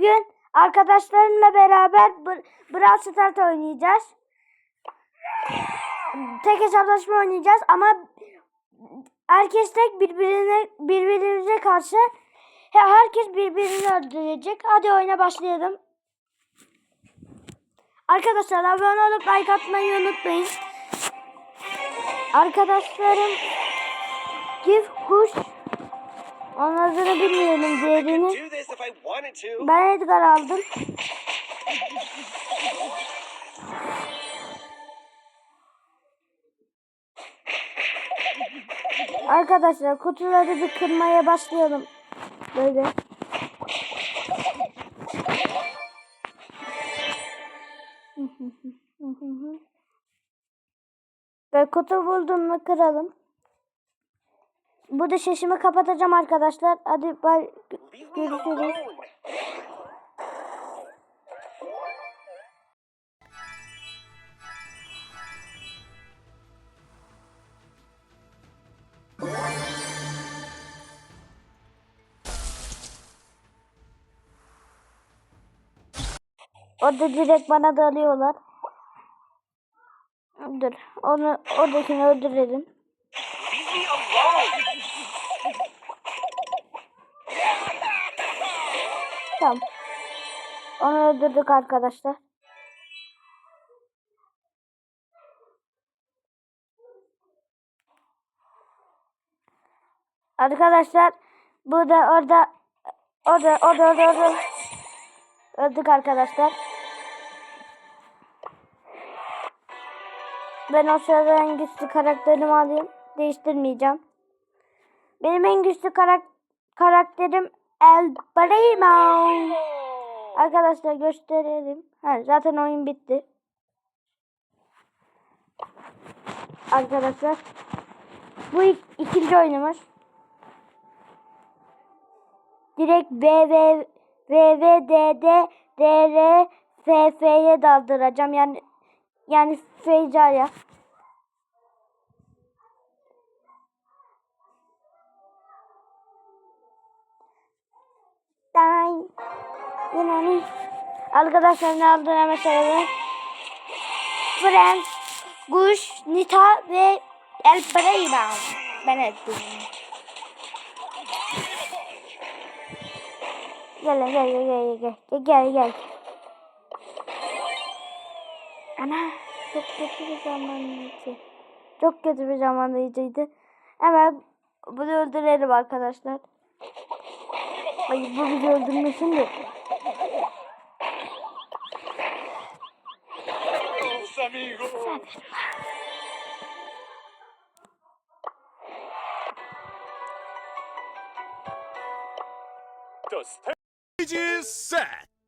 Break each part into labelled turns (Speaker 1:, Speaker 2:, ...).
Speaker 1: Bugün arkadaşlarımla beraber Br- Brawl Stars oynayacağız. Tek hesaplaşma oynayacağız ama herkes tek birbirine birbirimize karşı he- herkes birbirini öldürecek. Hadi oyuna başlayalım. Arkadaşlar abone olup like atmayı unutmayın. Arkadaşlarım Gif kuş onun adını bilmiyorum diğerini. Ben Edgar aldım. Arkadaşlar kutuları bir kırmaya başlayalım. Böyle. Ve kutu buldum mu kıralım. Burada şişimi kapatacağım arkadaşlar. Hadi bay görüşürüz. Orada direkt bana dalıyorlar. Dur. Onu oradakini öldürelim. Tamam. Onu öldürdük arkadaşlar. Arkadaşlar bu da orada orada orada orada, orada. öldük arkadaşlar. Ben o sırada en güçlü karakterimi alayım. Değiştirmeyeceğim. Benim en güçlü karak karakterim El Primo. Arkadaşlar gösterelim. Ha, zaten oyun bitti. Arkadaşlar bu ik- ikinci oyunumuz. Direkt B V V V D D D R F F'ye daldıracağım. Yani yani Feyza'ya. Day. Yani arkadaşlar ne aldığına mesela Friends, Guş, Nita ve El Primo. Ben ettim. Gel gel gel gel gel gel gel gel. Ana çok kötü bir zamanlayıcı. Çok kötü bir zamanlayıcıydı. Hemen bunu öldürelim arkadaşlar. Ay bu bizi öldürmesin de.
Speaker 2: Does set.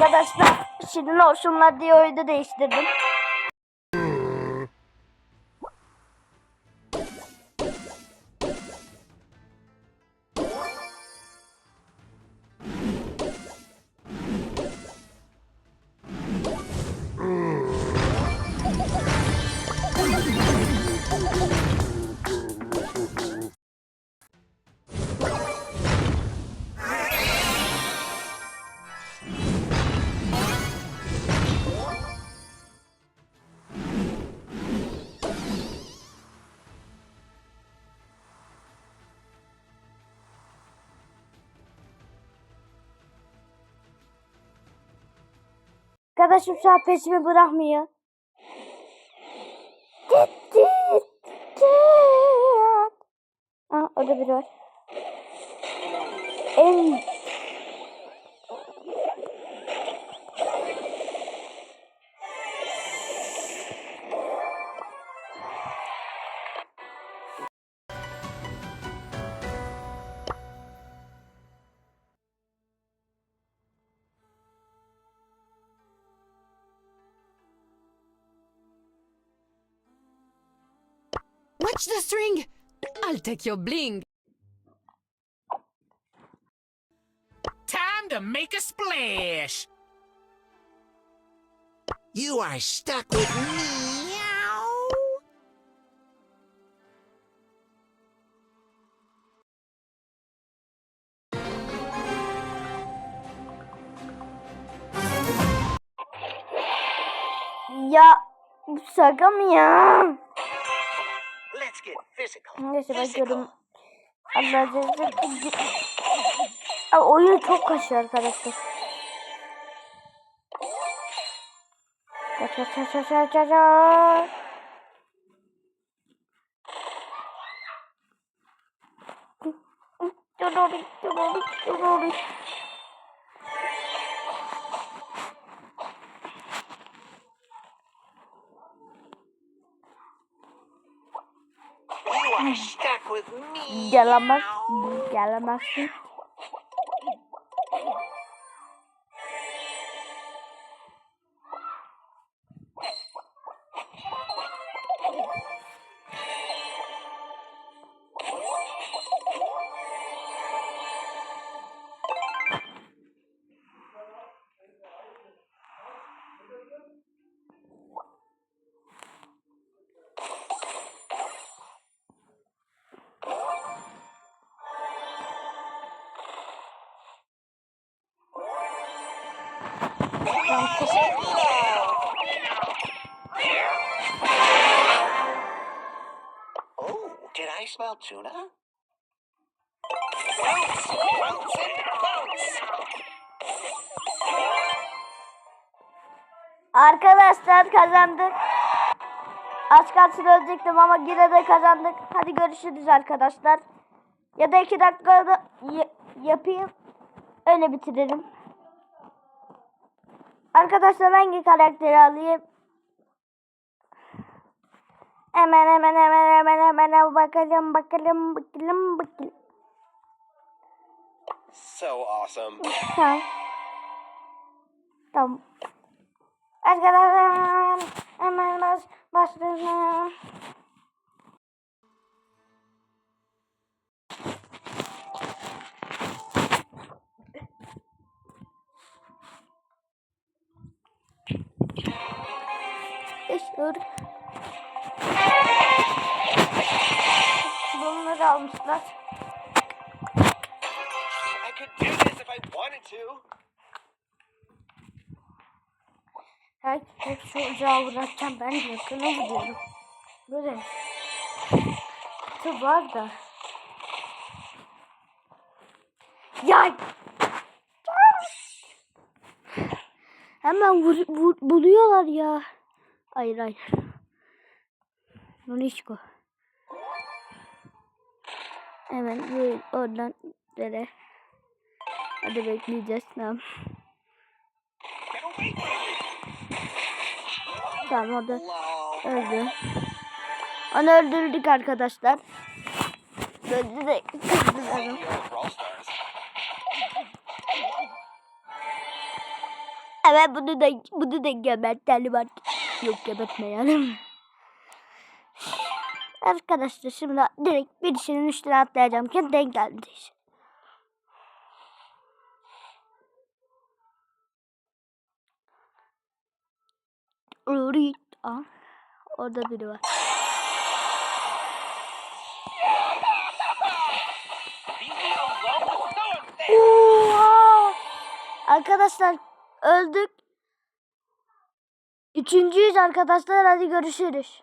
Speaker 1: Arkadaşlar Şirin olsunlar diye oyunu değiştirdim. Arkadaşım şu an peşimi bırakmıyor. Git git git. Aa, orada biri var. En
Speaker 3: Watch the string! I'll take your bling.
Speaker 2: Time to make a splash.
Speaker 4: You are stuck with me.
Speaker 1: ya bu şaka mı ya? Neyse bakıyorum. Allah. Aa, oyun çok kaşıyor arkadaşlar. Kaç kaç kaç kaç kaç kaç kaç. Dururi, dururi, dururi.
Speaker 5: You
Speaker 1: Gelemez. Gelemezsin.
Speaker 5: Oh.
Speaker 1: Arkadaşlar kazandık. Az kalsın ölecektim ama yine de kazandık. Hadi görüşürüz arkadaşlar. Ya da iki dakikada yapayım. Öyle bitiririm. Arkadaşlar hangi karakteri alayım? Hemen hemen hemen hemen hemen bakalım bakalım bakalım bakalım.
Speaker 5: So awesome.
Speaker 1: Tamam. Tamam. Arkadaşlar hemen baş, başlayalım.
Speaker 5: Wanted to.
Speaker 1: Hep, hep şu ocağı bırakacağım. Ben de yakına gidiyorum. Böyle. Tı var da. Ya. Hemen vur, vur- buluyorlar ya. Hayır hayır. Nonişko. Hemen oradan dere. Hadi bekleyeceğiz tamam. Tamam o da öldü. Onu öldürdük arkadaşlar. Öldü de kızdılar.
Speaker 5: Yo, Brawl Stars.
Speaker 1: Evet bunu da bunu da gebertelim artık. Yok gebertmeyelim. Arkadaşlar şimdi direkt birisinin üstüne atlayacağım ki denk geldi. Aa, orada biri var. Arkadaşlar öldük. Üçüncüyüz arkadaşlar hadi görüşürüz.